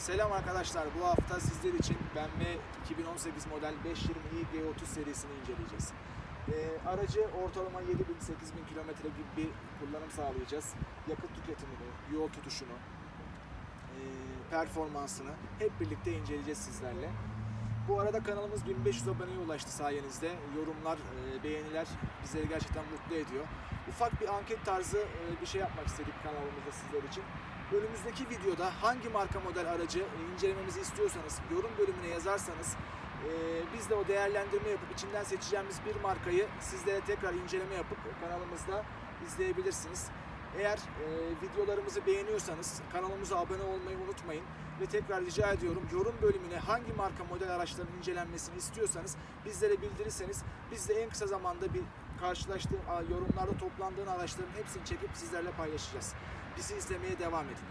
Selam arkadaşlar. Bu hafta sizler için BMW 2018 model 520i G30 serisini inceleyeceğiz. Ee, aracı ortalama 7000-8000 kilometre gibi bir kullanım sağlayacağız. Yakıt tüketimini, yol tutuşunu, e, performansını hep birlikte inceleyeceğiz sizlerle. Bu arada kanalımız 1500 aboneye ulaştı sayenizde. Yorumlar, e, beğeniler bizleri gerçekten mutlu ediyor. Ufak bir anket tarzı e, bir şey yapmak istedik kanalımızda sizler için. Önümüzdeki videoda hangi marka model aracı incelememizi istiyorsanız yorum bölümüne yazarsanız e, biz de o değerlendirme yapıp içinden seçeceğimiz bir markayı sizlere tekrar inceleme yapıp kanalımızda izleyebilirsiniz. Eğer e, videolarımızı beğeniyorsanız kanalımıza abone olmayı unutmayın ve tekrar rica ediyorum yorum bölümüne hangi marka model araçların incelenmesini istiyorsanız bizlere bildirirseniz biz de en kısa zamanda bir karşılaştığım yorumlarda toplandığın araçların hepsini çekip sizlerle paylaşacağız. Bizi izlemeye devam edin.